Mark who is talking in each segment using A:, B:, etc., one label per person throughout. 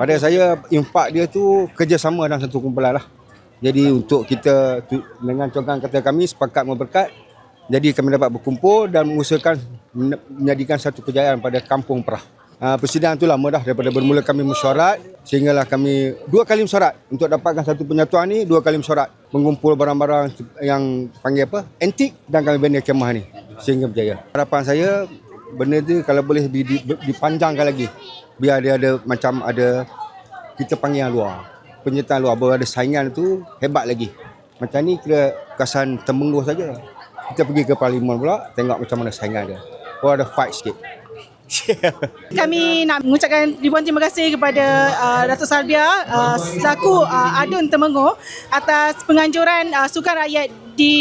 A: Pada saya impak dia tu kerjasama dalam satu kumpulan lah. Jadi untuk kita tu, dengan cokan kata kami sepakat memberkat jadi kami dapat berkumpul dan mengusahakan men- menjadikan satu kejayaan pada kampung Perah. Uh, persidangan tu lama dah daripada bermula kami mesyuarat sehinggalah kami dua kali mesyuarat untuk dapatkan satu penyatuan ni dua kali mesyuarat mengumpul barang-barang yang panggil apa antik dan kami bina kemah ni sehingga berjaya. Harapan saya benda tu kalau boleh di, di, dipanjangkan lagi biar dia ada macam ada kita panggil yang luar penyertaan luar. Baru ada saingan tu hebat lagi. Macam ni kira kesan temenguh saja kita pergi ke parlimen pula tengok macam mana saingan dia. Oh ada fight sikit
B: Kami nak mengucapkan ribuan terima kasih kepada uh, Datuk Salbia uh, selaku uh, Adun Temenggong atas penganjuran uh, sukan rakyat di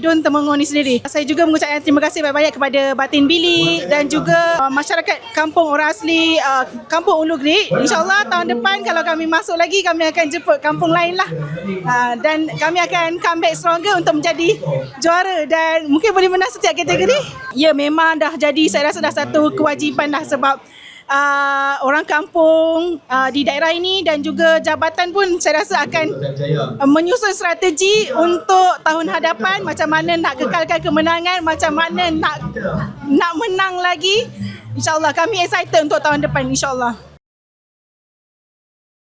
B: Dun Temenggong ni sendiri. Saya juga mengucapkan terima kasih banyak-banyak kepada Batin Bili dan juga uh, masyarakat kampung orang asli uh, kampung Ulu Grik. InsyaAllah tahun depan kalau kami masuk lagi kami akan jemput kampung lain lah. Uh, dan kami akan comeback stronger untuk menjadi juara dan mungkin boleh menang setiap kategori. Ya memang dah jadi saya rasa dah satu kewajipan dah sebab uh, orang kampung uh, di daerah ini dan juga jabatan pun saya rasa akan menyusun strategi untuk tahun hadapan macam mana nak kekalkan kemenangan, macam mana nak nak menang lagi. InsyaAllah kami excited untuk tahun depan insyaAllah.